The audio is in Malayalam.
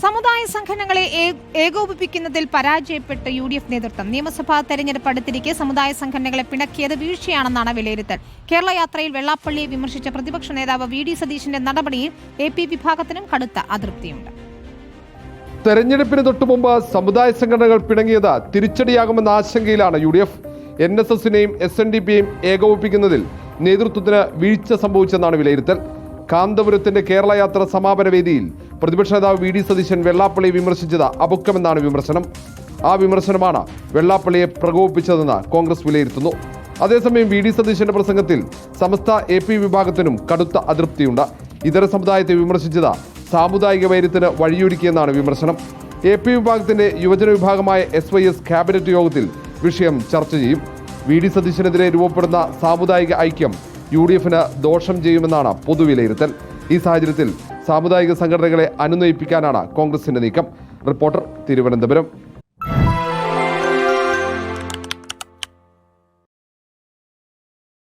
സമുദായ സംഘടനകളെ ഏകോപിപ്പിക്കുന്നതിൽ പരാജയപ്പെട്ട് യു ഡി എഫ് നേതൃത്വം നിയമസഭാ തെരഞ്ഞെടുപ്പ് അടുത്തിരിക്കെ സമുദായ സംഘടനകളെ പിണക്കിയത് വീഴ്ചയാണെന്നാണ് വിലയിരുത്തൽ. കേരള യാത്രയിൽ വെള്ളാപ്പള്ളിയെ വിമർശിച്ച പ്രതിപക്ഷ നേതാവ് വി ഡി സതീശന്റെ നടപടിയിൽ എ പി വിഭാഗത്തിനും കടുത്ത അതൃപ്തിയുണ്ട്. തെരഞ്ഞെടുപ്പിന് തൊട്ടുമുമ്പ് സമുദായ സംഘടനകൾ പിണങ്ങിയത് തിരിച്ചടിയാകുമെന്ന ആശങ്കയിലാണ് U D F. N S എസിനെയും S N D പിയെയും ഏകോപിപ്പിക്കുന്നതിൽ നേതൃത്വത്തിന് വീഴ്ച സംഭവിച്ചെന്നാണ് വിലയിരുത്തൽ. കാന്തപുരത്തിന്റെ കേരള യാത്ര സമാപന വേദിയിൽ പ്രതിപക്ഷ നേതാവ് വി ഡി സതീശൻ വെള്ളാപ്പള്ളിയെ വിമർശിച്ചത് അപുക്കമെന്നാണ് വിമർശനം. ആ വിമർശനമാണ് വെള്ളാപ്പള്ളിയെ പ്രകോപിപ്പിച്ചതെന്ന് കോൺഗ്രസ് വിലയിരുത്തുന്നു. അതേസമയം വി ഡി സതീശന്റെ പ്രസംഗത്തിൽ സമസ്ത എ പി വിഭാഗത്തിനും കടുത്ത അതൃപ്തിയുണ്ട്. ഇതര സമുദായത്തെ വിമർശിച്ചത് സാമുദായിക വൈര്യത്തിന് വഴിയൊരുക്കിയെന്നാണ് വിമർശനം. എ പി വിഭാഗത്തിന്റെ യുവജന വിഭാഗമായ എസ് വൈ എസ് ക്യാബിനറ്റ് യോഗത്തിൽ വിഷയം ചർച്ച ചെയ്യും. വി ഡി സതീശനെതിരെ രൂപപ്പെടുന്ന സാമുദായിക ഐക്യം യു ഡി എഫിന് ദോഷം ചെയ്യുമെന്നാണ് പൊതുവിലയിരുത്തൽ. ഈ സാഹചര്യത്തിൽ സാമുദായിക സംഘടനകളെ അനുനയിപ്പിക്കാനാണ് കോൺഗ്രസിന്റെ നീക്കം. റിപ്പോർട്ടർ തിരുവനന്തപുരം.